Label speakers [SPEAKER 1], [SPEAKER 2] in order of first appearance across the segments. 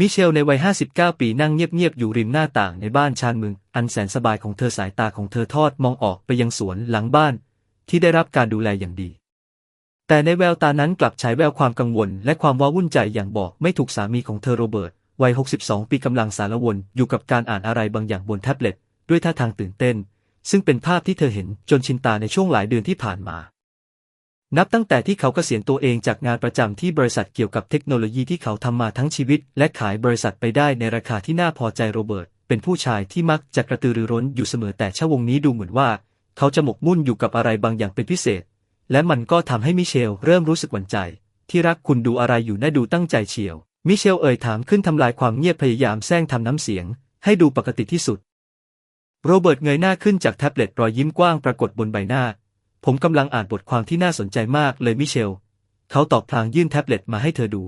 [SPEAKER 1] มิเชลในวัย 59 ปีนั่งเงียบๆ อยู่ริมหน้าต่างในบ้านชานเมืองอันแสนสบายของเธอสายตาของเธอทอดมองออกไปยังสวนหลังบ้าน ที่ได้รับการดูแลอย่างดี แต่ในแววตานั้นกลับฉายแววความกังวล และความว้าวุ่นใจอย่างบอกไม่ถูกสามีของเธอโรเบิร์ตวัย 62 ปีกำลังสารวนอยู่กับการอ่านอะไรบางอย่างบนแท็บเล็ตด้วยท่าทางตื่นเต้น ซึ่งเป็นภาพที่เธอเห็นจนชินตาในช่วงหลายเดือนที่ผ่านมา นับตั้งแต่ที่เขาเกษียณตัวเองจากงานประจำที่บริษัทเกี่ยวกับเทคโนโลยีที่เขาทำมาทั้งชีวิต และขายบริษัทไปได้ในราคาที่น่าพอใจโรเบิร์ต เป็นผู้ชายที่มักจะกระตือรือร้นอยู่เสมอแต่ชะวงนี้ดูเหมือนว่า เขาจะหมกมุ่นอยู่กับอะไรบางอย่างเป็นพิเศษ และมันก็ทำให้มิเชลเริ่มรู้สึกหวั่นใจ ที่รักคุณดูอะไรอยู่น่าดูตั้งใจเชียว มิเชลเอ่ยถามขึ้นทำลายความเงียบพยายามแซงทำน้ำเสียง ให้ดูปกติที่สุด โรเบิร์ตเงยหน้าขึ้นจากแท็บเล็ตรอยยิ้มกว้างปรากฏบนใบหน้า ผมกำลังอ่านบทความที่น่าสนใจมากเลยมิเชล เขาตอบพลางยื่นแท็บเล็ตมาให้เธอดู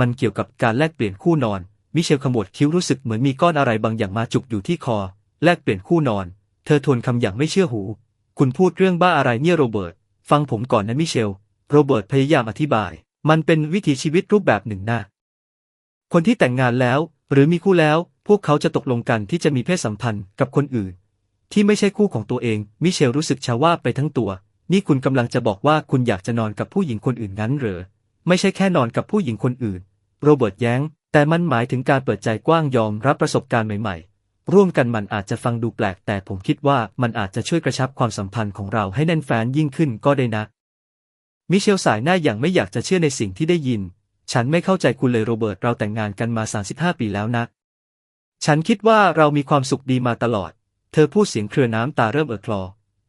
[SPEAKER 1] มันเกี่ยวกับการแลกเปลี่ยนคู่นอน มิเชลขมวดคิ้วรู้สึกเหมือนมีก้อนอะไรบางอย่างมาจุกอยู่ที่คอ แลกเปลี่ยนคู่นอน เธอทวนคำอย่างไม่เชื่อหู คุณพูดเรื่องบ้าอะไรเนี่ยโรเบิร์ต ฟังผมก่อนนะมิเชล โรเบิร์ตพยายามอธิบาย มันเป็นวิถีชีวิตรูปแบบหนึ่งนะคนที่แต่งงานแล้ว หรือมีคู่แล้ว พวกเขาจะตกลงกันที่จะมีเพศสัมพันธ์กับคนอื่น ที่ไม่ใช่คู่ของตัวเอง มิเชลรู้สึกชาว่าไปทั้งตัว นี่คุณกำลังจะบอกว่าคุณอยากจะนอนกับผู้หญิงคนอื่นงั้นเหรอ ไม่ใช่แค่นอนกับผู้หญิงคนอื่น โรเบิร์ตแย้ง แต่มันหมายถึงการเปิดใจกว้างยอมรับประสบการณ์ใหม่ ๆ ร่วมกันมันอาจจะฟังดูแปลก แต่ผมคิดว่ามันอาจจะช่วยกระชับความสัมพันธ์ของเราให้แน่นแฟ้นยิ่งขึ้นก็ได้นะ มิเชลสายหน้าอย่างไม่อยากจะเชื่อในสิ่งที่ได้ยิน ฉันไม่เข้าใจคุณเลยโรเบิร์ตเราแต่งงานกันมา 35 ปีแล้วนะ ฉันคิดว่าเรามีความสุขดีมาตลอด เธอพูดเสียงเครือน้ำตาเริ่มเอ่อคลอ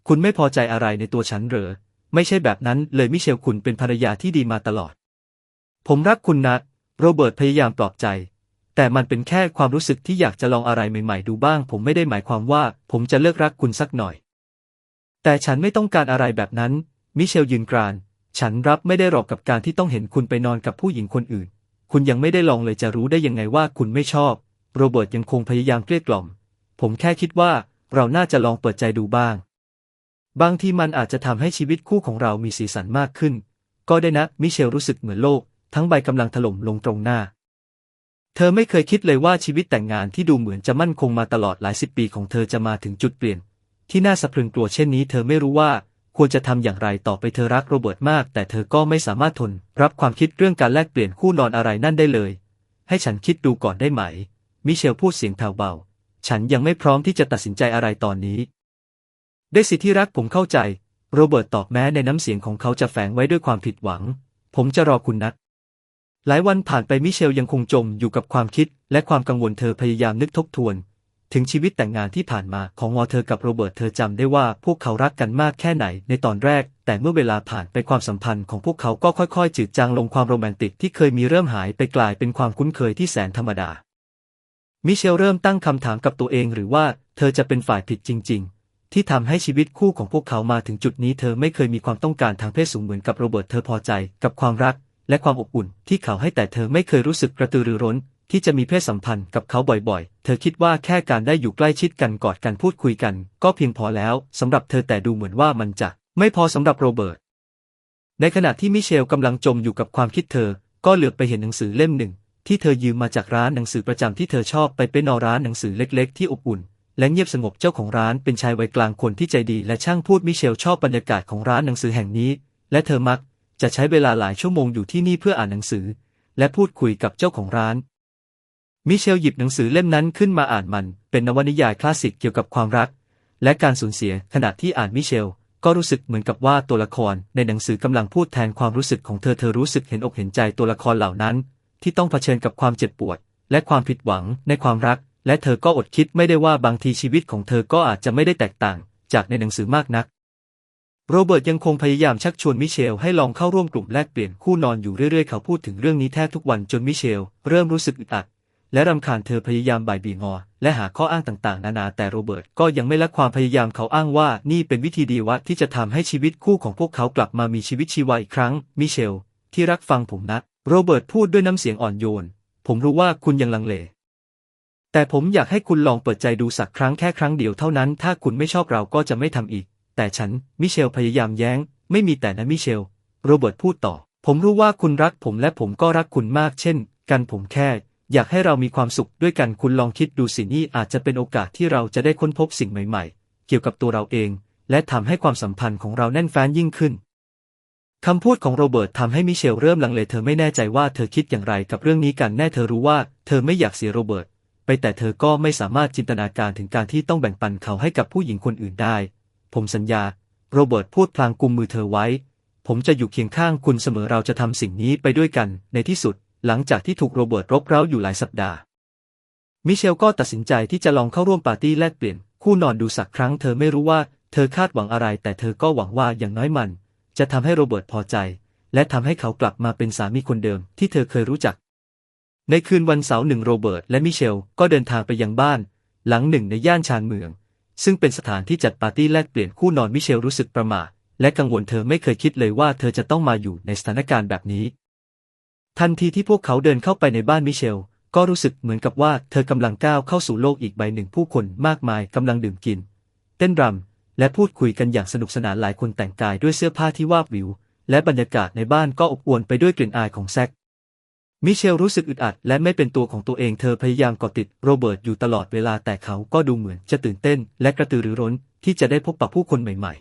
[SPEAKER 1] คุณไม่พอใจอะไรในตัวฉันเหรอ ไม่ใช่แบบนั้นเลยมิเชลคุณเป็นภรรยาที่ดีมาตลอด ผมรักคุณนะ โรเบิร์ตพยายามปลอบใจ แต่มันเป็นแค่ความรู้สึกที่อยากจะลองอะไรใหม่ๆดูบ้าง ผมไม่ได้หมายความว่า ผมจะเลิกรักคุณสักหน่อย แต่ฉันไม่ต้องการอะไรแบบนั้น มิเชลยืนกราน ฉันรับไม่ได้หรอกกับการที่ต้องเห็นคุณไปนอนกับผู้หญิงคนอื่น คุณยังไม่ได้ลองเลยจะรู้ได้ยังไงว่าคุณไม่ชอบ โรเบิร์ตยังคงพยายามเกลี้ยกล่อม ผมแค่คิดว่าเราน่าจะลองเปิดใจดูบ้าง บางทีมันอาจจะทำให้ชีวิตคู่ของเรามีสีสันมากขึ้น ก็ได้นะ มิเชลรู้สึกเหมือนโลก ทั้งใบกำลังถล่มลงตรงหน้า เธอไม่เคยคิดเลยว่าชีวิตแต่งงานที่ดูเหมือนจะมั่นคงมาตลอดหลายสิบปีของเธอจะมาถึงจุดเปลี่ยน ที่น่าสะพรึงกลัวเช่นนี้ เธอไม่รู้ว่าควรจะทำอย่างไรต่อไปเธอรักโรเบิร์ตมาก แต่เธอก็ไม่สามารถทน รับความคิดเรื่องการแลกเปลี่ยนคู่นอนอะไรนั่นได้เลย ให้ฉันคิดดูก่อนได้ไหม มิเชลพูดเสียงแผ่วเบา ฉันยังไม่พร้อมที่จะตัดสินใจอะไรตอนนี้ ได้สิที่รักผมเข้าใจ โรเบิร์ตตอบแม้ในน้ำเสียงของเขาจะแฝงไว้ด้วยความผิดหวัง ผมจะรอคุณนะหลายวันผ่านไปมิเชลยังคงจมอยู่กับความคิด และความกังวลเธอพยายามนึกทบทวน ถึงชีวิตแต่งงานที่ผ่านมาของวอเธอกับโรเบิร์ตเธอจำได้ว่าพวกเขารักกันมากแค่ไหนในตอนแรก แต่เมื่อเวลาผ่านไปความสัมพันธ์ของพวกเขาก็ค่อยๆจืดจางลงความโรแมนติกที่เคยมีเริ่มหายไปกลายเป็นความคุ้นเคยที่แสนธรรมดามิเชลเริ่มตั้งคำถามกับตัวเองหรือว่าเธอจะเป็นฝ่ายผิดจริง ๆ ที่ทำให้ชีวิตคู่ของพวกเขามาถึงจุดนี้เธอไม่เคยมีความต้องการทางเพศสูงเหมือนกับโรเบิร์ตเธอพอใจกับความรัก และความอบอุ่น ที่เขาให้แต่เธอไม่เคยรู้สึกกระตือรือร้น ที่จะมีเพศสัมพันธ์กับเขาบ่อยๆ เธอคิดว่าแค่การได้อยู่ใกล้ชิดกันกอดกันพูดคุยกัน ก็เพียงพอแล้วสำหรับเธอแต่ดูเหมือนว่ามันจะไม่พอสำหรับโรเบิร์ตในขณะที่มิเชลกำลังจมอยู่กับความคิดเธอ ก็เหลือบไปเห็นหนังสือเล่มหนึ่ง ที่เธอยืมมาจากร้านหนังสือประจำที่เธอชอบไปเป็นนอร้านหนังสือเล็ก ๆ ที่อบอุ่น และเงียบสงบเจ้าของร้านเป็นชายวัยกลางคนที่ใจดีและช่างพูดมิเชลชอบบรรยากาศของร้านหนังสือแห่งนี้ และเธอมักจะใช้เวลาหลายชั่วโมงอยู่ที่นี่เพื่ออ่านหนังสือ และพูดคุยกับเจ้าของร้าน มิเชลหยิบหนังสือเล่มนั้นขึ้นมาอ่านมัน เป็นนวนิยายคลาสสิกเกี่ยวกับความรัก และการสูญเสียขณะที่อ่านมิเชล ก็รู้สึกเหมือนกับว่าตัวละครในหนังสือกำลังพูดแทนความรู้สึกของเธอเธอรู้สึกเห็นอกเห็นใจตัวละครเหล่านั้น ที่ต้องเผชิญกับความเจ็บปวด และความผิดหวังในความรัก และเธอก็อดคิดไม่ได้ว่าบางทีชีวิตของเธอก็อาจจะไม่ได้แตกต่าง จากในหนังสือมากนัก โรเบิร์ตยังคงพยายามชักชวนมิเชลให้ลองเข้าร่วมกลุ่มแลกเปลี่ยนคู่นอนอยู่เรื่อยๆ เขาพูดถึงเรื่องนี้แทบทุกวันจนมิเชลเริ่มรู้สึกอึดอัด และรำคาญเธอพยายามบ่ายบีงอ และหาข้ออ้างต่างๆ นานาแต่โรเบิร์ตก็ยังไม่ละความพยายามเขาอ้างว่านี่เป็นวิธีดีวะที่จะทำให้ชีวิตคู่ของพวกเขากลับมามีชีวิตชีวาอีกครั้งมิเชลที่รักฟังผมนะโรเบิร์ตพูดด้วยน้ำเสียงอ่อนโยน ผมรู้ว่าคุณยังลังเล แต่ผมอยากให้คุณลองเปิดใจดูสักครั้งแค่ครั้งเดียวเท่านั้น ถ้าคุณไม่ชอบเราก็จะไม่ทำอีก แต่ฉัน มิเชลพยายามแย้ง ไม่มีแต่นะมิเชล โรเบิร์ตพูดต่อ ผมรู้ว่าคุณรักผมและผมก็รักคุณมากเช่น กันผมแค่ อยากให้เรามีความสุขด้วยกันคุณลองคิดดูสินี่อาจจะเป็นโอกาสที่เราจะได้ค้นพบสิ่งใหม่ๆ เกี่ยวกับตัวเราเอง และทำให้ความสัมพันธ์ของเราแน่นแฟ้นยิ่งขึ้นคำพูดของโรเบิร์ตทำให้มิเชลเริ่มลังเลเธอไม่แน่ใจว่าเธอคิดอย่างไรกับเรื่องนี้กันแน่เธอรู้ว่า เธอไม่อยากเสียโรเบิร์ต ไปแต่เธอก็ไม่สามารถจินตนาการถึงการที่ต้องแบ่งปันเขาให้กับผู้หญิงคนอื่นได้ ผมสัญญา โรเบิร์ตพูดพลางกุมมือเธอไว้ ผมจะอยู่เคียงข้างคุณเสมอเราจะทำสิ่งนี้ไปด้วยกันในที่สุด หลังจากที่ถูกโรเบิร์ตรบเร้าอยู่หลายสัปดาห์ มิเชลก็ตัดสินใจที่จะลองเข้าร่วมปาร์ตี้แลกเปลี่ยน คู่นอนดูสักครั้งเธอไม่รู้ว่าเธอคาดหวังอะไร แต่เธอก็หวังว่าอย่างน้อยมัน จะทำให้โรเบิร์ตพอใจ และทำให้เขากลับมาเป็นสามีคนเดิมที่เธอเคยรู้จัก ในคืนวันเสาร์หนึ่งโรเบิร์ตและมิเชลก็เดินทางไปยังบ้าน หลังหนึ่งในย่านชานเมือง ซึ่งเป็นสถานที่จัดปาร์ตี้แลกเปลี่ยนคู่นอนมิเชลรู้สึกประหม่าและกังวลเธอไม่เคยคิดเลยว่าเธอจะต้องมาอยู่ในสถานการณ์แบบนี้ ทันทีที่พวกเขาเดินเข้าไปในบ้านมิเชล ก็รู้สึกเหมือนกับว่าเธอกำลังก้าวเข้าสู่โลกอีกใบหนึ่งผู้คนมากมายกำลังดื่มกิน เต้นรำและพูดคุยกันอย่างสนุกสนานหลายคนแต่งกายด้วยเสื้อผ้าที่วาบวิว และบรรยากาศในบ้านก็อบอวลไปด้วยกลิ่นอายของแซก มิเชลรู้สึกอึดอัดและไม่เป็นตัวของตัวเองเธอพยายามเกาะติดโรเบิร์ตอยู่ตลอดเวลาแต่เขาก็ดูเหมือนจะตื่นเต้นและกระตือรือร้นที่จะได้พบปะผู้คนใหม่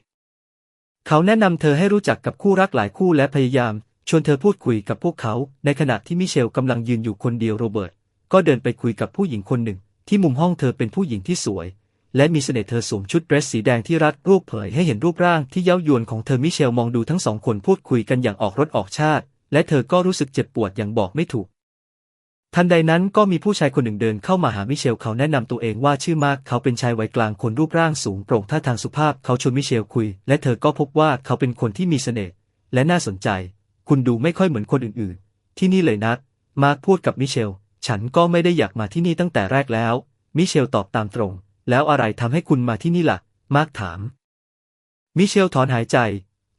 [SPEAKER 1] ๆ เขาแนะนำเธอให้รู้จักกับคู่รักหลายคู่และพยายามชวนเธอพูดคุยกับพวกเขา ในขณะที่มิเชลกำลังยืนอยู่คนเดียวโรเบิร์ตก็เดินไปคุยกับผู้หญิงคนหนึ่ง ที่มุมห้องเธอเป็นผู้หญิงที่สวย และมีเสน่ห์เธอสวมชุดเดรสสีแดงที่รัดรูปเผยให้เห็นรูปร่างที่เย้ายวนของเธอมิเชลมองดูทั้งสองคนพูดคุยกันอย่างออกรถออกชาติ และเธอก็รู้สึกเจ็บปวดอย่างบอกไม่ถูก ทันใดนั้นก็มีผู้ชายคนหนึ่งเดินเข้ามาหามิเชลเขาแนะนำตัวเองว่าชื่อมาร์คเขาเป็นชายวัยกลางคนรูปร่างสูงโปร่งท่าทางสุภาพเขาชวนมิเชลคุย และเธอก็พบว่าเขาเป็นคนที่มีเสน่ห์และน่าสนใจ คุณดูไม่ค่อยเหมือนคนอื่นๆ ที่นี่เลยนัดมาร์คพูดกับมิเชล ฉันก็ไม่ได้อยากมาที่นี่ตั้งแต่แรกแล้ว มิเชลตอบตามตรง แล้วอะไรทำให้คุณมาที่นี่ล่ะ มาร์คถาม มิเชลถอนหายใจ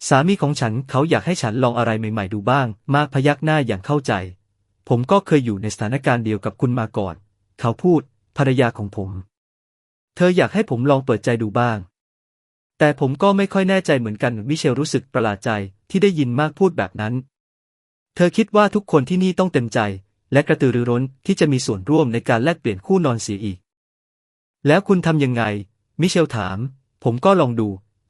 [SPEAKER 1] สามีของฉันเขาอยากให้ฉันลองอะไรใหม่ ๆ ดูบ้าง มาร์คพยักหน้าอย่างเข้าใจ ผมก็เคยอยู่ในสถานการณ์เดียวกับคุณมาก่อน เขาพูด ภรรยาของผม เธออยากให้ผมลองเปิดใจดูบ้าง แต่ผมก็ไม่ค่อยแน่ใจเหมือนกันมิเชลรู้สึกประหลาดใจที่ได้ยินมากพูดแบบนั้น เธอคิดว่าทุกคนที่นี่ต้องเต็มใจ และกระตือรือร้นที่จะมีส่วนร่วมในการแลกเปลี่ยนคู่นอนเสียอีก แล้วคุณทำยังไง มิเชลถาม ผมก็ลองดู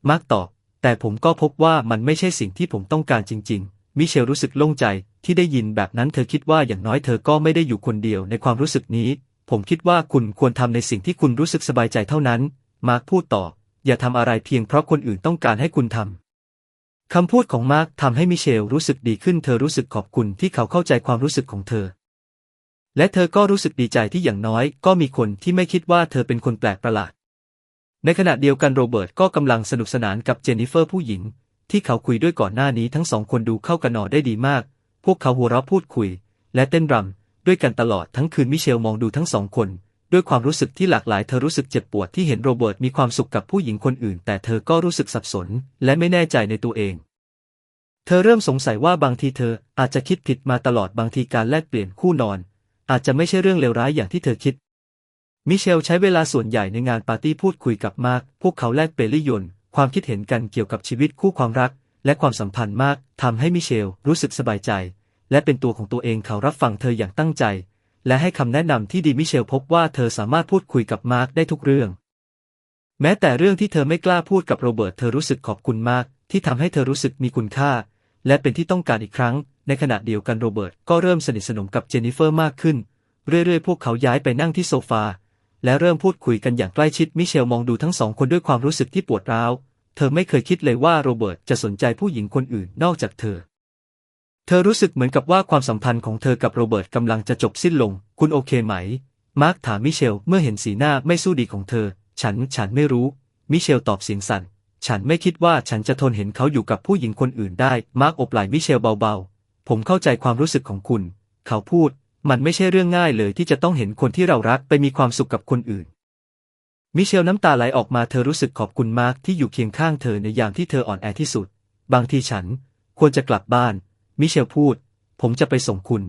[SPEAKER 1] มาร์กตอบ แต่ผมก็พบว่ามันไม่ใช่สิ่งที่ผมต้องการจริง ๆ มิเชลรู้สึกโล่งใจที่ได้ยินแบบนั้นเธอคิดว่าอย่างน้อยเธอก็ไม่ได้อยู่คนเดียวในความรู้สึกนี้ ผมคิดว่าคุณควรทำในสิ่งที่คุณรู้สึกสบายใจเท่านั้น มาร์กพูดต่อ อย่าทำอะไรเพียงเพราะคนอื่นต้องการให้คุณทำคำพูดของมาร์คทำให้มิเชลรู้สึกดีขึ้น เธอรู้สึกขอบคุณที่เขาเข้าใจความรู้สึกของเธอ และเธอก็รู้สึกดีใจที่อย่างน้อย ก็มีคนที่ไม่คิดว่าเธอเป็นคนแปลกประหลาด ในขณะเดียวกันโรเบิร์ตก็กำลังสนุกสนานกับเจนนิเฟอร์ผู้หญิง ที่เขาคุยด้วยก่อนหน้านี้ทั้งสองคนดูเข้ากันหนอได้ดีมาก พวกเขาหัวเราะพูดคุย และเต้นรำด้วยกันตลอดทั้งคืนมิเชลมองดูทั้งสองคน ด้วยความรู้สึกที่หลากหลายเธอรู้สึกเจ็บปวดที่เห็นโรเบิร์ตมีความสุขกับผู้หญิงคนอื่น แต่เธอก็รู้สึกสับสน และไม่แน่ใจในตัวเอง เธอเริ่มสงสัยว่าบางทีเธออาจจะคิดผิดมาตลอดบางทีการแลกเปลี่ยนคู่นอน อาจจะไม่ใช่เรื่องเลวร้ายอย่างที่เธอคิด มิเชลใช้เวลาส่วนใหญ่ในงานปาร์ตี้พูดคุยกับมาร์คพวกเขาแลกเปลี่ยน ความคิดเห็นกันเกี่ยวกับชีวิตคู่ความรัก และความสัมพันธ์มากทำให้มิเชลรู้สึกสบายใจ และเป็นตัวของตัวเองเขารับฟังเธออย่างตั้งใจ และให้คำแนะนำที่ดีมิเชลพบว่าเธอสามารถพูดคุยกับมาร์คได้ทุกเรื่อง แม้แต่เรื่องที่เธอไม่กล้าพูดกับโรเบิร์ตเธอรู้สึกขอบคุณมากที่ทำให้เธอรู้สึกมีคุณค่า และเป็นที่ต้องการอีกครั้ง ในขณะเดียวกันโรเบิร์ตก็เริ่มสนิทสนมกับเจนนิเฟอร์มากขึ้น เรื่อยๆ พวกเขาย้ายไปนั่งที่โซฟา และเริ่มพูดคุยกันอย่างใกล้ชิดมิเชลมองดูทั้งสองคนด้วยความรู้สึกที่ปวดร้าว เธอไม่เคยคิดเลยว่าโรเบิร์ตจะสนใจผู้หญิงคนอื่นนอกจากเธอ เธอรู้สึกเหมือนกับว่าความสัมพันธ์ของเธอกับโรเบิร์ตกำลังจะจบสิ้นลง คุณโอเคไหม มาร์คถามมิเชลเมื่อเห็นสีหน้าไม่สู้ดีของเธอ ฉันฉันไม่รู้ มิเชลตอบเสียงสั่น ฉันไม่คิดว่าฉันจะทนเห็นเขาอยู่กับผู้หญิงคนอื่นได้ มาร์คอบไหล่มิเชลเบาๆ ผมเข้าใจความรู้สึกของคุณ เขาพูด มันไม่ใช่เรื่องง่ายเลยที่จะต้องเห็นคนที่เรารักไปมีความสุขกับคนอื่น มิเชลน้ำตาไหลออกมาเธอรู้สึกขอบคุณมาร์คที่อยู่เคียงข้างเธอในยามที่เธออ่อนแอที่สุด บางทีฉันควรจะกลับบ้าน มิเชลพูด ผมจะไปส่งคุณ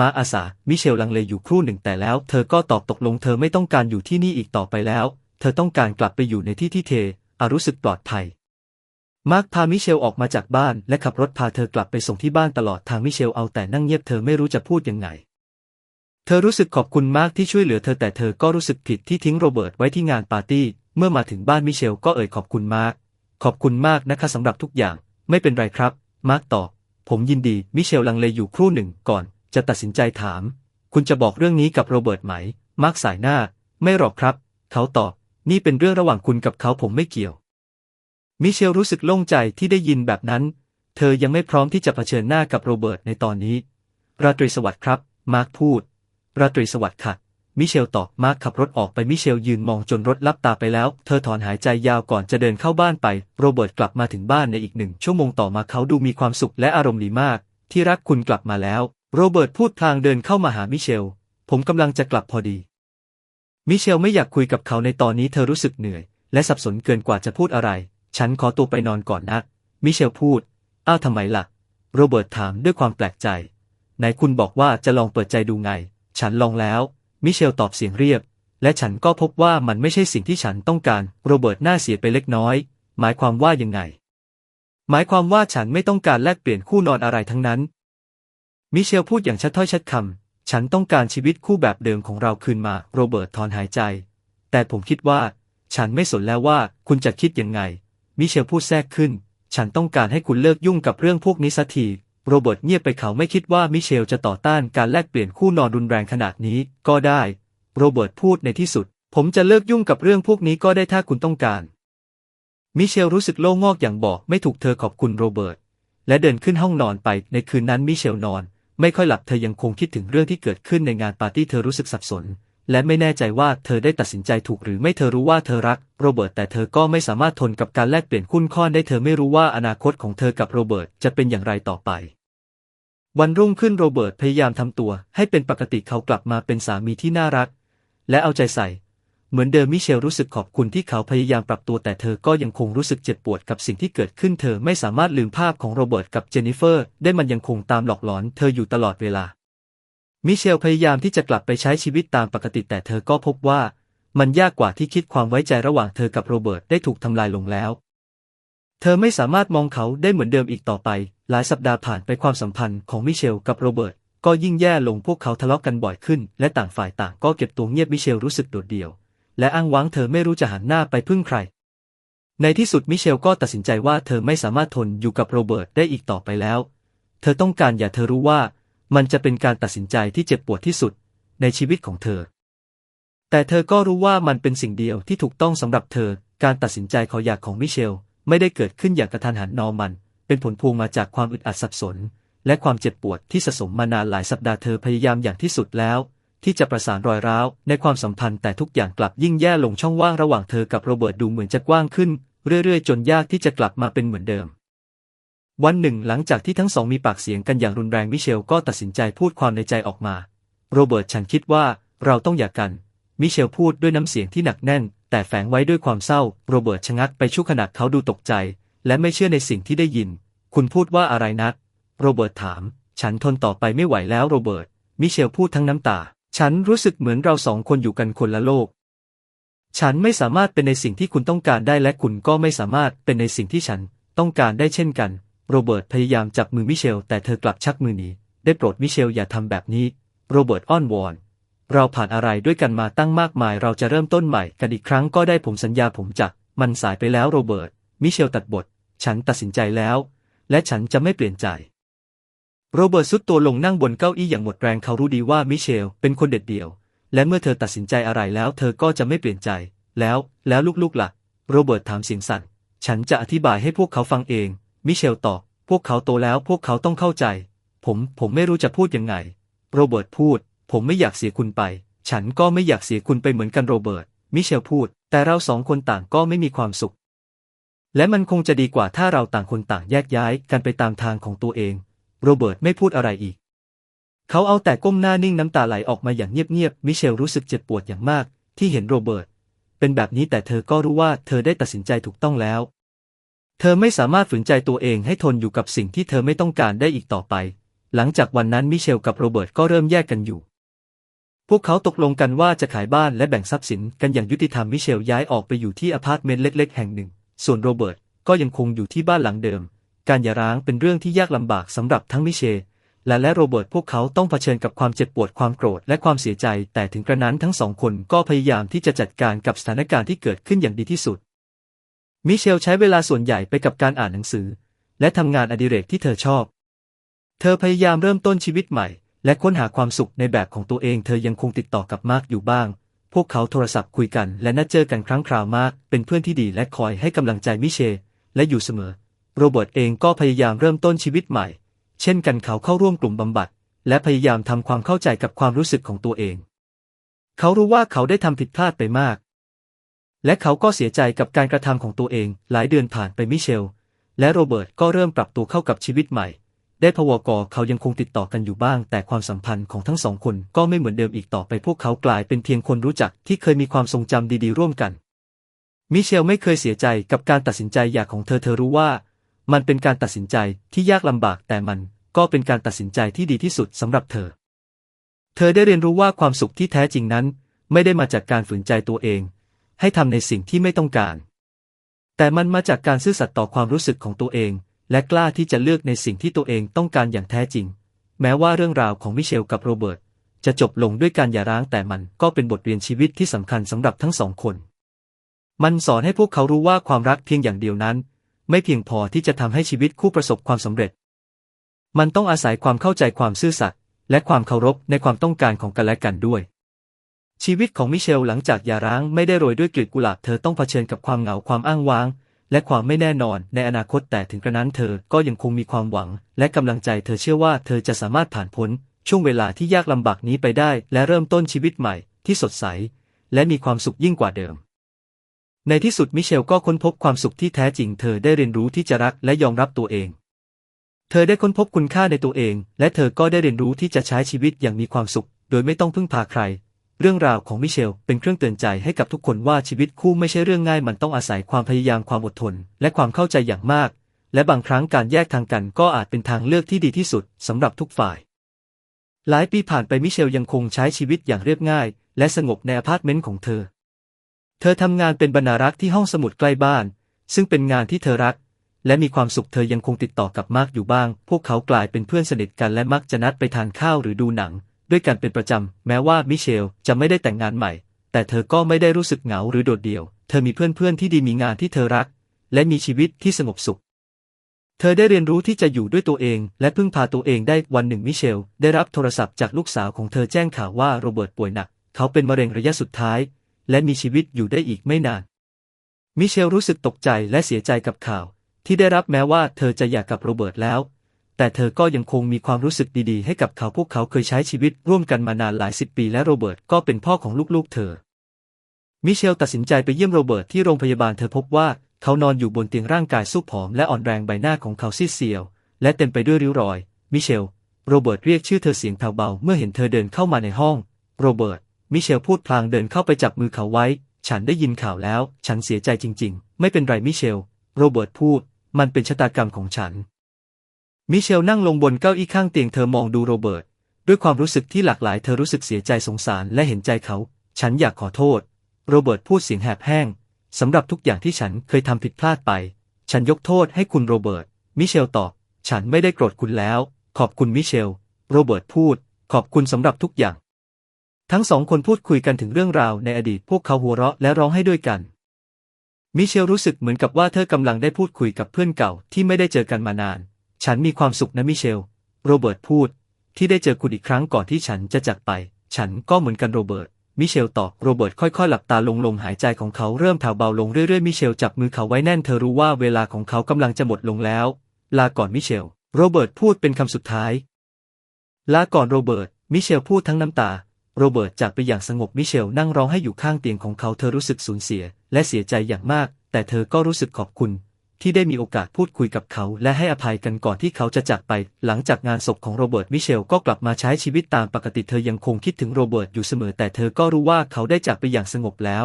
[SPEAKER 1] มาอาสา มิเชลลังเลอยู่ครู่หนึ่งแต่แล้ว เธอก็ตอบตกลงเธอไม่ต้องการอยู่ที่นี่อีกต่อไปแล้ว เธอต้องการกลับไปอยู่ในที่ที่เธออารู้สึกปลอดภัยมาร์คพามิเชลออกมาจากบ้านและขับรถพาเธอกลับไปส่งที่บ้านตลอดทางมิเชลเอาแต่นั่งเงียบเธอไม่รู้จะพูดยังไง เธอรู้สึกขอบคุณมากที่ช่วยเหลือเธอแต่เธอก็รู้สึกผิดที่ทิ้งโรเบิร์ตไว้ที่งานปาร์ตี้ เมื่อมาถึงบ้านมิเชลก็เอ่ยขอบคุณมาก ขอบคุณมากนะคะสำหรับทุกอย่าง ไม่เป็นไรครับ มาร์กตอบ ผมยินดี มิเชลลังเลอยู่ครู่หนึ่งก่อน จะตัดสินใจถาม คุณจะบอกเรื่องนี้กับโรเบิร์ตไหม มาร์กสายหน้า ไม่หรอกครับ เขาตอบ นี่เป็นเรื่องระหว่างคุณกับเขาผมไม่เกี่ยว มิเชลรู้สึกโล่งใจที่ได้ยินแบบนั้น เธอยังไม่พร้อมที่จะเผชิญหน้ากับโรเบิร์ตในตอนนี้ ราตรีสวัสดิ์ครับ มาร์คพูด ราตรีสวัสดิ์ค่ะ มิเชลตอบมาร์คขับรถออกไปมิเชลยืนมองจนรถลับตาไปแล้ว เธอถอนหายใจยาวก่อนจะเดินเข้าบ้านไป โรเบิร์ตกลับมาถึงบ้านในอีกหนึ่งชั่วโมงต่อมาเขาดูมีความสุขและอารมณ์ดีมาก ที่รักคุณกลับมาแล้ว โรเบิร์ตพูดพลางเดินเข้ามาหามิเชล ผมกำลังจะกลับพอดี มิเชลไม่อยากคุยกับเขาในตอนนี้เธอรู้สึกเหนื่อย และสับสนเกินกว่าจะพูดอะไร ฉันขอตัวไปนอนก่อนนะ มิเชลพูด อ้าวทำไมล่ะ โรเบิร์ตถามด้วยความแปลกใจ ไหนคุณบอกว่าจะลองเปิดใจดูไง ฉันลองแล้ว มิเชลตอบเสียงเรียบ และฉันก็พบว่ามันไม่ใช่สิ่งที่ฉันต้องการ โรเบิร์ตหน้าเสียไปเล็กน้อย หมายความว่ายังไง หมายความว่าฉันไม่ต้องการแลกเปลี่ยนคู่นอนอะไรทั้งนั้น มิเชลพูดอย่างชัดถ้อยชัดคำ ฉันต้องการชีวิตคู่แบบเดิมของเราคืนมา โรเบิร์ตถอนหายใจ แต่ผมคิดว่า ฉันไม่สนแล้วว่าคุณจะคิดยังไง มิเชลพูดแทรกขึ้น ฉันต้องการให้คุณเลิกยุ่งกับเรื่องพวกนี้สักที โรเบิร์ตเงียบไปเขาไม่คิดว่ามิเชลจะต่อต้านการแลกเปลี่ยนคู่นอนรุนแรงขนาดนี้ ก็ได้ โรเบิร์ตพูดในที่สุด ผมจะเลิกยุ่งกับเรื่องพวกนี้ก็ได้ถ้าคุณต้องการ มิเชลรู้สึกโล่งงอกอย่างบอกไม่ถูกเธอขอบคุณโรเบิร์ตและเดินขึ้นห้องนอนไปในคืนนั้นมิเชลนอน ไม่ค่อยหลับเธอยังคงคิดถึงเรื่องที่เกิดขึ้นในงานปาร์ตี้เธอรู้สึกสับสน และไม่แน่ใจว่าเธอได้ตัดสินใจถูกหรือไม่เธอรู้ว่าเธอรักโรเบิร์ตแต่เธอก็ไม่สามารถทนกับการแลกเปลี่ยนคุ้นค้อนได้เธอไม่รู้ว่าอนาคตของเธอกับโรเบิร์ตจะเป็นอย่างไรต่อไป วันรุ่งขึ้นโรเบิร์ตพยายามทำตัวให้เป็นปกติเขากลับมาเป็นสามีที่น่ารัก และเอาใจใส่ เหมือนเดิมมิเชลรู้สึกขอบคุณที่เขาพยายามปรับตัวแต่เธอก็ยังคงรู้สึกเจ็บปวดกับสิ่งที่เกิดขึ้นเธอไม่สามารถลืมภาพของโรเบิร์ตกับเจนนิเฟอร์ ได้มันยังคงตามหลอกหลอนเธออยู่ตลอดเวลา มิเชลพยายามที่จะกลับไปใช้ชีวิตตามปกติแต่เธอก็พบว่า มันยากกว่าที่คิดความไว้ใจระหว่างเธอกับโรเบิร์ตได้ถูกทำลายลงแล้ว เธอไม่สามารถมองเขาได้เหมือนเดิมอีกต่อไป หลายสัปดาห์ผ่านไปความสัมพันธ์ของมิเชลกับโรเบิร์ตก็ยิ่งแย่ลงพวกเขาทะเลาะกันบ่อยขึ้น และต่างฝ่ายต่างก็เก็บตัวเงียบมิเชลรู้สึกโดดเดี่ยว และอ้างว้างเธอไม่รู้จะหันหน้าไปพึ่งใคร ในที่สุดมิเชลก็ตัดสินใจว่าเธอไม่สามารถทนอยู่กับโรเบิร์ตได้อีกต่อไปแล้ว เธอต้องการอย่าเธอรู้ว่า มันจะเป็นการตัดสินใจที่เจ็บปวดที่สุด ในชีวิตของเธอ แต่เธอก็รู้ว่ามันเป็นสิ่งเดียวที่ถูกต้องสำหรับเธอ การตัดสินใจขออยากของมิเชลไม่ได้เกิดขึ้นอย่างกระทันหันนอมัน เป็นผลพวงมาจากความอึดอัดสับสน และความเจ็บปวดที่สะสมมานานหลายสัปดาห์เธอพยายามอย่างที่สุดแล้ว ที่จะประสานรอยร้าวในความสัมพันธ์แต่ทุกอย่างกลับยิ่งแย่ลงช่องว่างระหว่างเธอกับโรเบิร์ตดูเหมือนจะกว้างขึ้น เรื่อยๆ จนยากที่จะกลับมาเป็นเหมือนเดิม วันหนึ่ง หลังจากที่ทั้งสองมีปากเสียงกันอย่างรุนแรงมิเชลก็ตัดสินใจพูดความในใจออกมา โรเบิร์ตฉันคิดว่าเราต้องหย่ากัน มิเชลพูดด้วยน้ำเสียงที่หนักแน่น แต่แฝงไว้ด้วยความเศร้า โรเบิร์ตชะงักไปชั่วขณะเขาดูตกใจ และไม่เชื่อในสิ่งที่ได้ยิน คุณพูดว่าอะไรนะโรเบิร์ตถาม ฉันทนต่อไปไม่ไหวแล้วโรเบิร์ต มิเชลพูดทั้งน้ำตา ฉันรู้สึกเหมือนเราสองคนอยู่กันคนละโลก ฉันไม่สามารถเป็นในสิ่งที่คุณต้องการได้และคุณก็ไม่สามารถเป็นในสิ่งที่ฉันต้องการได้เช่นกัน โรเบิร์ตพยายามจับมือมิเชลแต่เธอกลับชักมือหนี ได้โปรดมิเชลอย่าทำแบบนี้ โรเบิร์ตอ้อนวอนเราผ่านอะไรด้วยกันมาตั้งมากมาย เราจะเริ่มต้นใหม่กันอีกครั้งก็ได้ผมสัญญาผมจะ มันสายไปแล้วโรเบิร์ต มิเชลตัดบท ฉันตัดสินใจแล้ว และฉันจะไม่เปลี่ยนใจ โรเบิร์ตซุดตัวลงนั่งบนเก้าอี้อย่างหมดแรงเขารู้ดีว่ามิเชลเป็นคนเด็ดเดี่ยว และเมื่อเธอตัดสินใจอะไรแล้วเธอก็จะไม่เปลี่ยนใจ แล้วแล้วลูกๆล่ะ โรเบิร์ตถามเสียงสั่น ฉันจะอธิบายให้พวกเขาฟังเอง มิเชลตอบ พวกเขาโตแล้วพวกเขาต้องเข้าใจ ผมผมไม่รู้จะพูดยังไง โรเบิร์ตพูด ผมไม่อยากเสียคุณไป ฉันก็ไม่อยากเสียคุณไปเหมือนกันโรเบิร์ตมิเชลพูด แต่เราสองคนต่างก็ไม่มีความสุข และมันคงจะดีกว่าถ้าเราต่างคนต่างแยกย้ายกันไปตามทางของตัวเอง โรเบิร์ตไม่พูดอะไรอีก เขาเอาแต่ก้มหน้านิ่งน้ำตาไหลออกมาอย่างเงียบๆ มิเชลรู้สึกเจ็บปวดอย่างมาก ที่เห็นโรเบิร์ตเป็นแบบนี้แต่เธอก็รู้ว่าเธอได้ตัดสินใจถูกต้องแล้ว เธอไม่สามารถฝืนใจตัวเองให้ทนอยู่กับสิ่งที่เธอไม่ต้องการได้อีกต่อไป หลังจากวันนั้นมิเชลกับโรเบิร์ตก็เริ่มแยกกันอยู่ พวกเขาตกลงกันว่าจะขายบ้านและแบ่งทรัพย์สินกันอย่างยุติธรรมมิเชลย้ายออกไปอยู่ที่อพาร์ตเมนต์เล็ก ๆ แห่งหนึ่ง ส่วนโรเบิร์ตก็ยังคงอยู่ที่บ้านหลังเดิม การหย่าร้างเป็นเรื่องที่ยากลำบากสำหรับทั้งมิเชลและและโรเบิร์ตพวกเขาต้องเผชิญกับความเจ็บปวดความโกรธและความเสียใจ แต่ถึงกระนั้นทั้งสองคนก็พยายามที่จะจัดการกับสถานการณ์ที่เกิดขึ้นอย่างดีที่สุด มิเชลใช้เวลาส่วนใหญ่ไปกับการอ่านหนังสือ และทำงานอดิเรกที่เธอชอบ เธอพยายามเริ่มต้นชีวิตใหม่ และค้นหาความสุขในแบบของตัวเอง เธอยังคงติดต่อกับมาร์กอยู่บ้าง พวกเขาโทรศัพท์คุยกันและนัดเจอกันครั้งคราวมาก เป็นเพื่อนที่ดีและคอยให้กำลังใจมิเชลและอยู่เสมอ โรเบิร์ตเองก็พยายามเริ่มต้นชีวิตใหม่ เช่นกันเขาเข้าร่วมกลุ่มบำบัด และพยายามทำความเข้าใจกับความรู้สึกของตัวเอง เขารู้ว่าเขาได้ทำผิดพลาดไปมาก และเขาก็เสียใจกับการกระทำของตัวเอง หลายเดือนผ่านไปมิเชลและโรเบิร์ตก็เริ่มปรับตัวเข้ากับชีวิตใหม่ ได้พวกเขายังคงติดต่อกันอยู่บ้าง แต่ความสัมพันธ์ของทั้งสองคนก็ไม่เหมือนเดิมอีกต่อไปพวกเขากลายเป็นเพียงคนรู้จักที่เคยมีความทรงจำดีๆ ร่วมกัน มิเชลไม่เคยเสียใจกับการตัดสินใจอยากของเธอเธอรู้ว่า มันเป็นการตัดสินใจที่ยากลำบากแต่มันก็เป็นการตัดสินใจที่ดีที่สุดสำหรับเธอ เธอได้เรียนรู้ว่าความสุขที่แท้จริงนั้น ไม่ได้มาจากการฝืนใจตัวเอง ให้ทำในสิ่งที่ไม่ต้องการ แต่มันมาจากการซื่อสัตย์ต่อความรู้สึกของตัวเอง และกล้าที่จะเลือกในสิ่งที่ตัวเองต้องการอย่างแท้จริง แม้ว่าเรื่องราวของมิเชลกับโรเบิร์ตจะจบลงด้วยการหย่าร้างแต่มันก็เป็นบทเรียนชีวิตที่สำคัญสำหรับทั้งสองคน มันสอนให้พวกเขารู้ว่าความรักเพียงอย่างเดียวนั้น ไม่เพียงพอที่จะทำให้ชีวิตคู่ประสบความสำเร็จ มันต้องอาศัยความเข้าใจความซื่อสัตย์และความเคารพในความต้องการของกันและกันด้วย ชีวิตของมิเชลหลังจากหย่าร้างไม่ได้โรยด้วยกลีบกุหลาบเธอต้องเผชิญกับความเหงาความอ้างว้าง และความไม่แน่นอนในอนาคตแต่ถึงกระนั้นเธอก็ยังคงมีความหวัง และกำลังใจเธอเชื่อว่าเธอจะสามารถผ่านพ้น ช่วงเวลาที่ยากลำบากนี้ไปได้ และเริ่มต้นชีวิตใหม่ที่สดใส และมีความสุขยิ่งกว่าเดิม ในที่สุดมิเชลก็ค้นพบความสุขที่แท้จริง เธอได้เรียนรู้ที่จะรักและยอมรับตัวเอง เธอได้ค้นพบคุณค่าในตัวเอง และเธอก็ได้เรียนรู้ที่จะใช้ชีวิตอย่างมีความสุข โดยไม่ต้องพึ่งพาใคร เรื่องราวของมิเชลเป็นเครื่องเตือนใจให้กับทุกคนว่าชีวิตคู่ไม่ใช่เรื่องง่ายมันต้องอาศัยความพยายามความอดทน และความเข้าใจอย่างมาก และบางครั้งการแยกทางกันก็อาจเป็นทางเลือกที่ดีที่สุดสำหรับทุกฝ่าย หลายปีผ่านไปมิเชลยังคงใช้ชีวิตอย่างเรียบง่าย และสงบในอพาร์ตเมนต์ของเธอ เธอทำงานเป็นบรรณารักษ์ที่ห้องสมุดใกล้บ้าน ซึ่งเป็นงานที่เธอรัก และมีความสุขเธอยังคงติดต่อกับมาร์กอยู่บ้าง พวกเขากลายเป็นเพื่อนสนิทกันและมักจะนัดไปทานข้าวหรือดูหนัง ด้วยกันเป็นประจำ แม้ว่ามิเชลจะไม่ได้แต่งงานใหม่ แต่เธอก็ไม่ได้รู้สึกเหงาหรือโดดเดี่ยว เธอมีเพื่อนๆที่ดีมีงานที่เธอรัก และมีชีวิตที่สงบสุข เธอได้เรียนรู้ที่จะอยู่ด้วยตัวเอง และพึ่งพาตัวเองได้วันหนึ่งมิเชล ได้รับโทรศัพท์จากลูกสาวของเธอแจ้งข่าวว่าโรเบิร์ตป่วยหนัก เขาเป็นมะเร็งระยะสุดท้าย และมีชีวิตอยู่ได้อีกไม่นาน มิเชลรู้สึกตกใจและเสียใจกับข่าว ที่ได้รับแม้ว่าเธอจะหย่ากกับโรเบิร์ตแล้ว แต่เธอก็ยังคงมีความรู้สึกดีๆ ให้กับเขาพวกเขาเคยใช้ชีวิตร่วมกันมานานหลายสิบปีและโรเบิร์ตก็เป็นพ่อของลูกๆ เธอ มิเชลตัดสินใจไปเยี่ยมโรเบิร์ตที่โรงพยาบาลเธอพบว่าเขานอนอยู่บนเตียงร่างกายสู้ผอมและอ่อนแรงใบหน้าของเขาซีดเซียว และเต็มไปด้วยริ้วรอย มิเชล โรเบิร์ตเรียกชื่อเธอเสียงแผ่วเบาเมื่อเห็นเธอเดินเข้ามาในห้อง โรเบิร์ต มิเชลพูดพลางเดินเข้าไปจับมือเขาไว้ ฉันได้ยินข่าวแล้ว ฉันเสียใจจริง ๆ ไม่เป็นไรมิเชล โรเบิร์ตพูด มันเป็นชะตากรรมของฉัน มิเชลนั่งลงบนเก้าอี้ข้างเตียงเธอมองดูโรเบิร์ตด้วยความรู้สึกที่หลากหลายเธอรู้สึกเสียใจสงสารและเห็นใจเขา ฉันอยากขอโทษ โรเบิร์ตพูดเสียงแหบแห้งสำหรับทุกอย่างที่ฉันเคยทำผิดพลาดไป ฉันยกโทษให้คุณโรเบิร์ต มิเชลตอบ ฉันไม่ได้โกรธคุณแล้ว ขอบคุณมิเชล โรเบิร์ตพูด ขอบคุณสำหรับทุกอย่าง ทั้งสองคนพูดคุยกันถึงเรื่องราวในอดีตพวกเขาหัวเราะและร้องให้ด้วยกัน มิเชลรู้สึกเหมือนกับว่าเธอกำลังได้พูดคุยกับเพื่อนเก่าที่ไม่ได้เจอกันมานาน ฉันมีความสุขนะมิเชล โรเบิร์ตพูด ที่ได้เจอคุณอีกครั้งก่อนที่ฉันจะจากไป ฉันก็เหมือนกันโรเบิร์ต มิเชลตอบ โรเบิร์ตค่อยๆ หลับตาลงลมหายใจของเขาเริ่มแผ่วเบาลงเรื่อยๆ มิเชลจับมือเขาไว้แน่น เธอรู้ว่าเวลาของเขากำลังจะหมดลงแล้ว ลาก่อนมิเชล โรเบิร์ตพูดเป็นคำสุดท้าย ลาก่อนโรเบิร์ต มิเชลพูดทั้งน้ำตา โรเบิร์ตจากไปอย่างสงบ มิเชลนั่งร้องให้อยู่ข้างเตียงของเขา เธอรู้สึกสูญเสีย และเสียใจอย่างมาก แต่เธอก็รู้สึกขอบคุณ ที่ได้มีโอกาสพูดคุยกับเขา และให้อภัยกันก่อนที่เขาจะจากไป หลังจากงานศพของโรเบิร์ตมิเชลก็กลับมาใช้ชีวิตตามปกติเธอยังคงคิดถึงโรเบิร์ตอยู่เสมอแต่เธอก็รู้ว่าเขาได้จากไปอย่างสงบแล้ว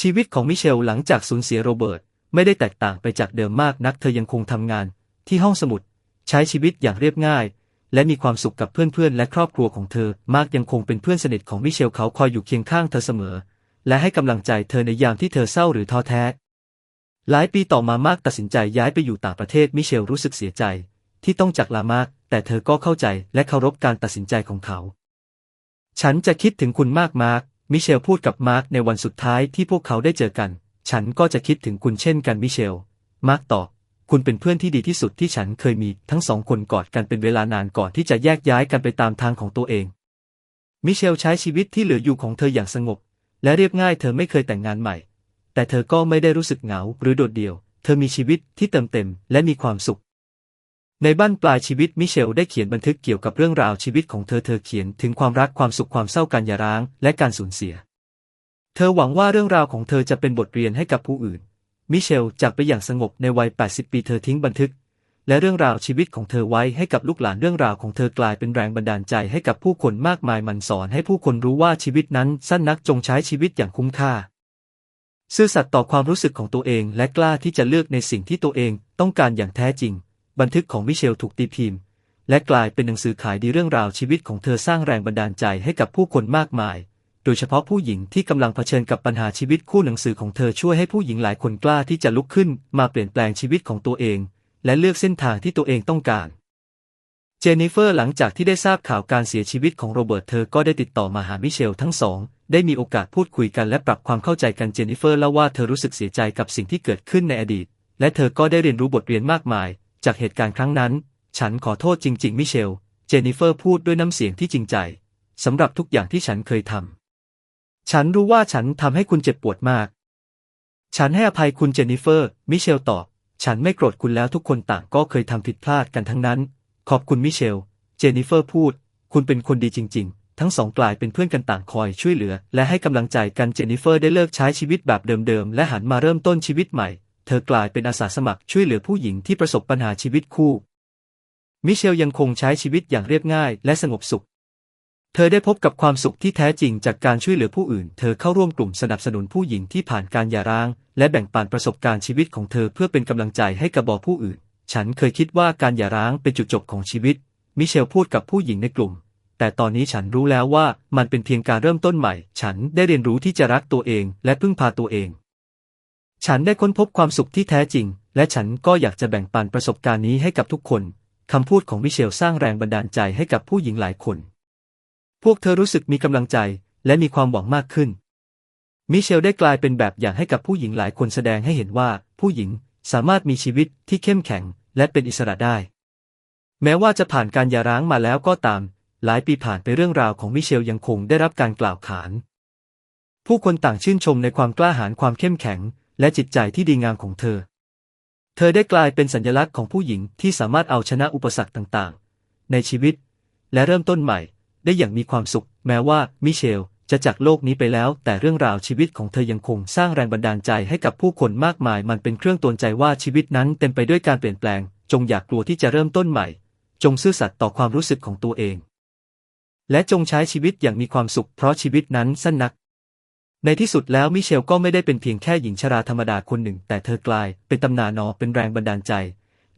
[SPEAKER 1] ชีวิตของมิเชลหลังจากสูญเสียโรเบิร์ตไม่ได้แตกต่างไปจากเดิมมากนัก เธอยังคงทำงาน ที่ห้องสมุด ใช้ชีวิตอย่างเรียบง่าย และมีความสุขกับเพื่อนๆและครอบครัวของเธอ มากยังคงเป็นเพื่อนสนิทของมิเชลเขาคอยอยู่เคียงข้างเธอเสมอ และให้กำลังใจเธอในยามที่เธอเศร้าหรือท้อแท้ หลายปีต่อมามากตัดสินใจย้ายไปอยู่ต่างประเทศมิเชลรู้สึกเสียใจ ที่ต้องจากลามาก แต่เธอก็เข้าใจและเคารพการตัดสินใจของเขา ฉันจะคิดถึงคุณมากมาร์กมิเชลพูดกับมาร์กในวันสุดท้ายที่พวกเขาได้เจอกัน ฉันก็จะคิดถึงคุณเช่นกันมิเชล มาร์กตอบคุณเป็นเพื่อนที่ดีที่สุดที่ฉันเคยมีทั้งสองคนกอดกันเป็นเวลานานก่อนที่จะแยกย้ายกันไปตามทางของตัวเอง มิเชลใช้ชีวิตที่เหลืออยู่ของเธออย่างสงบ และเรียบง่ายเธอไม่เคยแต่งงานใหม่ แต่เธอก็ไม่ได้รู้สึกเหงาหรือโดดเดี่ยว เธอมีชีวิตที่เติมเต็มและมีความสุข ในบ้านปลายชีวิตมิเชลได้เขียนบันทึกเกี่ยวกับเรื่องราวชีวิตของเธอเธอเขียนถึงความรักความสุขความเศร้าการหย่าร้าง และการสูญเสีย เธอหวังว่าเรื่องราวของเธอจะเป็นบทเรียนให้กับผู้อื่น มิเชลจากไปอย่างสงบในวัย 80 ปีเธอทิ้งบันทึก และเรื่องราวชีวิตของเธอไว้ให้กับลูกหลานเรื่องราวของเธอกลายเป็นแรงบันดาลใจให้กับผู้คนมากมายมันสอนให้ผู้คนรู้ว่าชีวิตนั้นสั้นนักจงใช้ชีวิตอย่างคุ้มค่า ซื่อสัตย์ต่อความรู้สึกของตัวเองและกล้าที่จะเลือกในสิ่งที่ตัวเองต้องการอย่างแท้จริง บันทึกของมิเชลถูกตีพิมพ์ และกลายเป็นหนังสือขายดีเรื่องราวชีวิตของเธอสร้างแรงบันดาลใจให้กับผู้คนมากมาย โดยเฉพาะผู้หญิงที่กำลังเผชิญกับปัญหาชีวิตคู่หนังสือของเธอช่วยให้ผู้หญิงหลายคนกล้าที่จะลุกขึ้น มาเปลี่ยนแปลงชีวิตของตัวเอง และเลือกเส้นทางที่ตัวเองต้องการ เจนนิเฟอร์หลังจากที่ได้ทราบข่าวการเสียชีวิตของโรเบิร์ตเธอก็ได้ติดต่อมาหามิเชลทั้งสอง ได้มีโอกาสพูดคุยกันและปรับความเข้าใจกันเจนนิเฟอร์เล่าว่าเธอรู้สึกเสียใจกับสิ่งที่เกิดขึ้นในอดีต และเธอก็ได้เรียนรู้บทเรียนมากมาย จากเหตุการณ์ครั้งนั้น ฉันขอโทษจริง ๆ มิเชล เจนนิเฟอร์พูดด้วยน้ำเสียงที่จริงใจสำหรับทุกอย่างที่ฉันเคยทำ ฉันรู้ว่าฉันทำให้คุณเจ็บปวดมาก ฉันให้อภัยคุณเจนนิเฟอร์ มิเชลตอบ ฉันไม่โกรธคุณแล้วทุกคนต่างก็เคยทำผิดพลาดกันทั้งนั้น ขอบคุณมิเชล เจนนิเฟอร์พูด คุณเป็นคนดีจริง ๆ ทั้งสองกลายเป็นเพื่อนกันต่างคอยช่วยเหลือ และให้กำลังใจกันเจนนิเฟอร์ได้เลิกใช้ชีวิตแบบเดิมๆ และหันมาเริ่มต้นชีวิตใหม่ เธอกลายเป็นอาสาสมัครช่วยเหลือผู้หญิงที่ประสบปัญหาชีวิตคู่ มิเชลยังคงใช้ชีวิตอย่างเรียบง่ายและสงบสุข เธอได้พบกับความสุขที่แท้จริงจากการช่วยเหลือผู้อื่น เธอเข้าร่วมกลุ่มสนับสนุนผู้หญิงที่ผ่านการหย่าร้าง และแบ่งปันประสบการณ์ชีวิตของเธอเพื่อเป็นกำลังใจให้กับบอผู้อื่น ฉันเคยคิดว่าการหย่าร้างเป็นจุดจบของชีวิต มิเชลพูดกับผู้หญิงในกลุ่ม แต่ตอนนี้ฉันรู้แล้วว่ามันเป็นเพียงการเริ่มต้นใหม่ ฉันได้เรียนรู้ที่จะรักตัวเอง และพึ่งพาตัวเอง ฉันได้ค้นพบความสุขที่แท้จริง และฉันก็อยากจะแบ่งปันประสบการณ์นี้ให้กับทุกคนคำพูดของมิเชลสร้างแรงบันดาลใจให้กับผู้หญิงหลายคน พวกเธอรู้สึกมีกำลังใจ และมีความหวังมากขึ้น มิเชลได้กลายเป็นแบบอย่างให้กับผู้หญิงหลายคนแสดงให้เห็นว่า ผู้หญิงสามารถมีชีวิตที่เข้มแข็ง และเป็นอิสระได้ แม้ว่าจะผ่านการหย่าร้างมาแล้วก็ตาม หลายปีผ่านไปเรื่องราวของมิเชลยังคงได้รับการกล่าวขาน ผู้คนต่างชื่นชมในความกล้าหาญความเข้มแข็ง และจิตใจที่ดีงามของเธอ เธอได้กลายเป็นสัญลักษณ์ของผู้หญิงที่สามารถเอาชนะอุปสรรคต่างๆ ในชีวิต และเริ่มต้นใหม่ ได้อย่างมีความสุข แม้ว่ามิเชลจะจากโลกนี้ไปแล้ว แต่เรื่องราวชีวิตของเธอยังคงสร้างแรงบันดาลใจให้กับผู้คนมากมาย มันเป็นเครื่องตวนใจว่าชีวิตนั้นเต็มไปด้วยการเปลี่ยนแปลง จงอย่ากกลัวที่จะเริ่มต้นใหม่ จงซื่อสัตย์ต่อความรู้สึกของตัวเอง และจงใช้ชีวิตอย่างมีความสุขเพราะชีวิตนั้นสั้นนัก ในที่สุดแล้วมิเชลก็ไม่ได้เป็นเพียงแค่หญิงชราธรรมดาคนหนึ่ง แต่เธอกลายเป็นตำนานนอเป็นแรงบันดาลใจ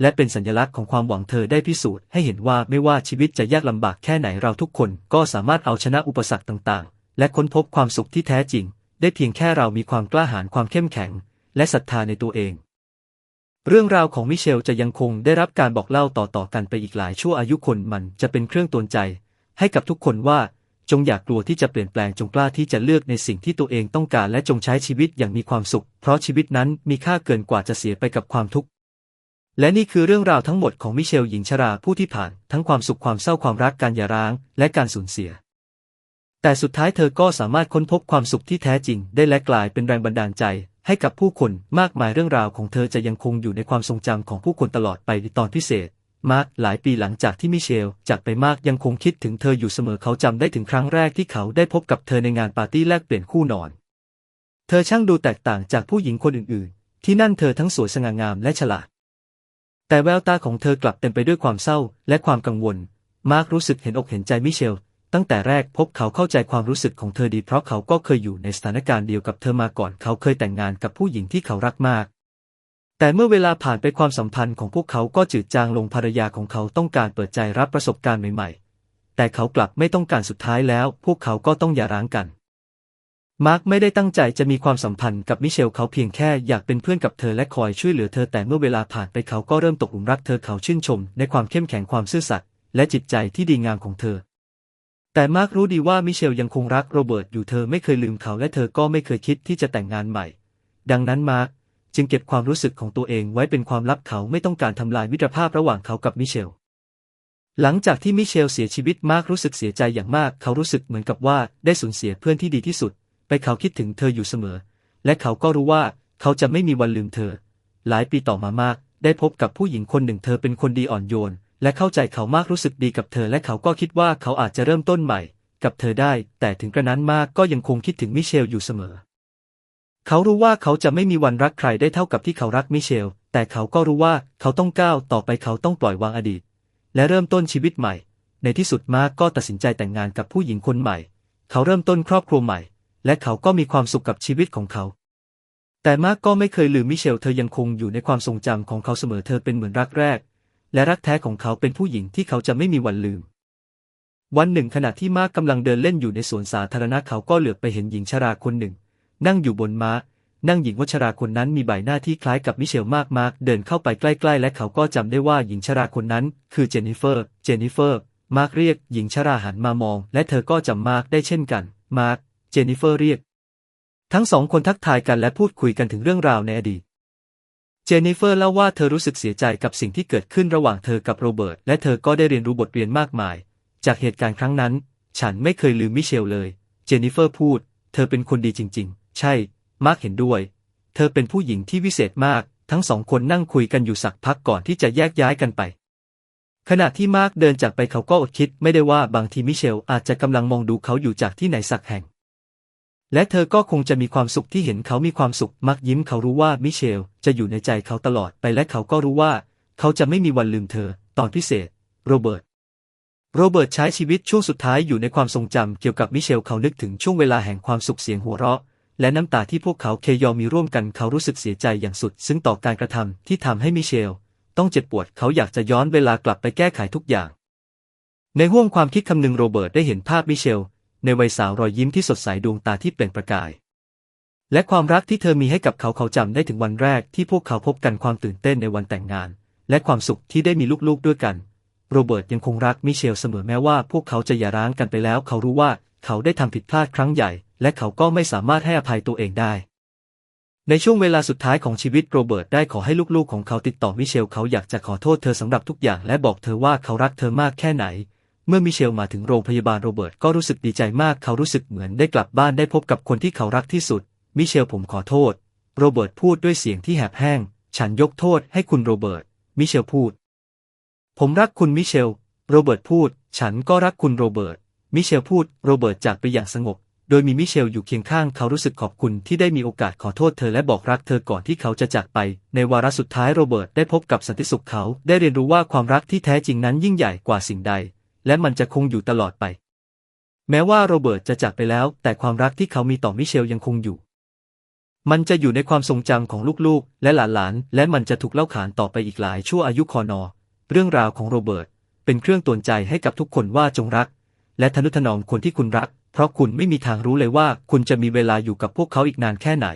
[SPEAKER 1] และเป็นสัญลักษณ์ของความหวังเธอได้พิสูจน์ให้เห็นว่าไม่ว่าชีวิตจะยากลำบากแค่ไหนเราทุกคนก็สามารถเอาชนะอุปสรรคต่างๆ และค้นพบความสุขที่แท้จริง ได้เพียงแค่เรามีความกล้าหาญความเข้มแข็ง และศรัทธาในตัวเองเรื่องราวของมิเชลจะยังคงได้รับการบอกเล่าต่อๆกันไปอีกหลายชั่วอายุคนมันจะเป็นเครื่องตวนใจ ให้กับทุกคนว่า จงอย่ากกลัวที่จะเปลี่ยนแปลงจงกล้าที่จะเลือกในสิ่งที่ตัวเองต้องการและจงใช้ชีวิตอย่างมีความสุข เพราะชีวิตนั้นมีค่าเกินกว่าจะเสียไปกับความทุกข์และนี่คือเรื่องราวทั้งหมดของมิเชลหญิงชราผู้ที่ผ่านทั้งความสุขความเศร้าความรักการหย่าร้าง และการสูญเสีย แต่สุดท้ายเธอก็สามารถค้นพบความสุขที่แท้จริง ได้และกลายเป็นแรงบันดาลใจ ให้กับผู้คนมากมายเรื่องราวของเธอจะยังคงอยู่ในความทรงจำของผู้คนตลอดไปในตอนพิเศษ มาร์คหลายปีหลังจากที่มิเชล จากไปมากยังคงคิดถึงเธออยู่เสมอเขาจำได้ถึงครั้งแรกที่เขาได้พบกับเธอในงานปาร์ตี้แลกเปลี่ยนคู่นอน เธอช่างดูแตกต่างจากผู้หญิงคนอื่นๆ ที่นั่นเธอทั้งสวยสง่างามและฉลาด แต่แววตาของเธอกลับเต็มไปด้วยความเศร้าและความกังวล มาร์ครู้สึกเห็นอกเห็นใจมิเชล ตั้งแต่แรกพบเขาเข้าใจความรู้สึกของเธอดีเพราะเขาก็เคยอยู่ในสถานการณ์เดียวกับเธอมาก่อน เขาเคยแต่งงานกับผู้หญิงที่เขารักมาก แต่เมื่อเวลาผ่านไปความสัมพันธ์ของพวกเขาก็จืดจางลงภรรยาของเขาต้องการเปิดใจรับประสบการณ์ใหม่ๆ แต่เขากลับไม่ต้องการสุดท้ายแล้ว พวกเขาก็ต้องหย่าร้างกัน มาร์กไม่ได้ตั้งใจจะมีความสัมพันธ์กับมิเชลเขาเพียงแค่อยากเป็นเพื่อนกับเธอและคอยช่วยเหลือเธอแต่เมื่อเวลาผ่านไปเขาก็เริ่มตกหลุมรักเธอเขาชื่นชม ในความเข้มแข็งความซื่อสัตย์และจิตใจที่ดีงามของเธอ แต่มาร์กรู้ดีว่ามิเชลยังคงรักโรเบิร์ตอยู่เธอไม่เคยลืมเขาและเธอก็ไม่เคยคิดที่จะแต่งงานใหม่ ดังนั้นมาร์ก จึงเก็บความรู้สึกของตัวเองไว้เป็นความลับเขาไม่ต้องการทำลายมิตรภาพระหว่างเขากับมิเชล หลังจากที่มิเชลเสียชีวิตมากรู้สึกเสียใจอย่างมาก เขารู้สึกเหมือนกับว่าได้สูญเสียเพื่อนที่ดีที่สุด ไปเขาคิดถึงเธออยู่เสมอ และเขาก็รู้ว่าเขาจะไม่มีวันลืมเธอ หลายปีต่อมามาก ได้พบกับผู้หญิงคนหนึ่งเธอเป็นคนดีอ่อนโยน และเข้าใจเขามากรู้สึกดีกับเธอ และเขาก็คิดว่าเขาอาจจะเริ่มต้นใหม่ กับเธอได้ แต่ถึงกระนั้นมากก็ยังคงคิดถึงมิเชลอยู่เสมอ เขารู้ว่าเขาจะไม่มีวันรักใครได้เท่ากับที่เขารักมิเชล แต่เขาก็รู้ว่าเขาต้องก้าวต่อไปเขาต้องปล่อยวางอดีต และเริ่มต้นชีวิตใหม่ ในที่สุดมาร์กก็ตัดสินใจแต่งงานกับผู้หญิงคนใหม่ เขาเริ่มต้นครอบครัวใหม่ และเขาก็มีความสุขกับชีวิตของเขา แต่มาร์กก็ไม่เคยลืมมิเชล เธอยังคงอยู่ในความทรงจำของเขาเสมอเธอเป็นเหมือนรักแรก และรักแท้ของเขาเป็นผู้หญิงที่เขาจะไม่มีวันลืมวันหนึ่งขณะที่มาร์กกำลังเดินเล่นอยู่ในสวนสาธารณะเขาก็เหลือบไปเห็นหญิงชราคนหนึ่ง นั่งอยู่บนม้า นั่งหญิงวัชราคนนั้นมีใบหน้าที่คล้ายกับมิเชลมากมากเดินเข้าไปใกล้ๆ และเขาก็จำได้ว่าหญิงชราคนนั้น คือเจนนิเฟอร์ เจนนิเฟอร์ มาร์กเรียก หญิงชราหันมามอง และเธอก็จำมาร์กได้เช่นกัน มาร์ก เจนนิเฟอร์เรียก ทั้งสองคนทักทายกันและพูดคุยกันถึงเรื่องราวในอดีตเจนนิเฟอร์เล่าว่าเธอรู้สึกเสียใจกับสิ่งที่เกิดขึ้นระหว่างเธอกับโรเบิร์ตและเธอก็ได้เรียนรู้บทเรียนมากมาย จากเหตุการณ์ครั้งนั้น ฉันไม่เคยลืมมิเชลเลย เจนนิเฟอร์พูด เธอเป็นคนดีจริง ๆ ใช่ มาร์กเห็นด้วย เธอเป็นผู้หญิงที่วิเศษมาก ทั้งสองคนนั่งคุยกันอยู่สักพักก่อนที่จะแยกย้ายกันไป ขณะที่มาร์กเดินจากไปเขาก็อดคิดไม่ได้ว่าบางทีมิเชลอาจจะกำลังมองดูเขาอยู่จากที่ไหนสักแห่ง และเธอก็คงจะมีความสุขที่เห็นเขามีความสุขมักยิ้มเขารู้ว่ามิเชลจะอยู่ในใจเขาตลอดไปและเขาก็รู้ว่า เขาจะไม่มีวันลืมเธอ ตอนพิเศษ โรเบิร์ตโรเบิร์ตใช้ชีวิตช่วงสุดท้ายอยู่ในความทรงจำเกี่ยวกับมิเชลเขานึกถึงช่วงเวลาแห่งความสุขเสียงหัวเราะ และน้ำตาที่พวกเขาเคยอมมีร่วมกันเขารู้สึกเสียใจอย่างสุด ซึ่งต่อการกระทำที่ทำให้มิเชล ต้องเจ็บปวดเขาอยากจะย้อนเวลากลับไปแก้ไขทุกอย่าง ในห้วงความคิดคำนึงโรเบิร์ตได้เห็นภาพมิเชล ในวัยสาวรอยยิ้มที่สดใสดวงตาที่เปล่งประกาย และความรักที่เธอมีให้กับเขาเขาจำได้ถึงวันแรกที่พวกเขาพบกันความตื่นเต้นในวันแต่งงาน และความสุขที่ได้มีลูกๆด้วยกัน โรเบิร์ตยังคงรักมิเชลเสมอแม้ว่าพวกเขาจะหย่าร้างกันไปแล้ว เขารู้ว่าเขาได้ทำผิดพลาดครั้งใหญ่ และเขาก็ไม่สามารถให้อภัยตัวเองได้ ในช่วงเวลาสุดท้ายของชีวิตโรเบิร์ตได้ขอให้ลูกๆของเขาติดต่อมิเชลเขาอยากจะขอโทษเธอสำหรับทุกอย่างและบอกเธอว่าเขารักเธอมากแค่ไหน เมื่อมิเชลมาถึงโรงพยาบาลโรเบิร์ตก็รู้สึกดีใจมากเขารู้สึกเหมือนได้กลับบ้านได้พบกับคนที่เขารักที่สุด มิเชลผมขอโทษ โรเบิร์ตพูดด้วยเสียงที่แหบแห้ง ฉันยกโทษให้คุณโรเบิร์ต มิเชลพูด ผมรักคุณมิเชล โรเบิร์ตพูด ฉันก็รักคุณโรเบิร์ต มิเชลพูด โรเบิร์ตจากไปอย่างสงบ โดยมีมิเชลอยู่เคียงข้างเขารู้สึกขอบคุณที่ได้มีโอกาสขอโทษเธอและบอกรักเธอก่อนที่เขาจะจากไป ในวาระสุดท้ายโรเบิร์ตได้พบกับสันติสุขเขาได้เรียนรู้ว่าความรักที่แท้จริงนั้นยิ่งใหญ่กว่าสิ่งใด และมันจะคงอยู่ตลอดไป แม้ว่าโรเบิร์ตจะจากไปแล้ว แต่ความรักที่เขามีต่อมิเชลยังคงอยู่ มันจะอยู่ในความทรงจำของลูกๆ และหลานๆและมันจะถูกเล่าขานต่อไปอีกหลายชั่วอายุคอนอ เรื่องราวของโรเบิร์ตเป็นเครื่องตือนใจให้กับทุกคนว่าจงรัก และทนุถนอมคนที่คุณรัก เพราะคุณไม่มีทางรู้เลยว่าคุณจะมีเวลาอยู่กับพวกเขาอีกนานแค่ไหน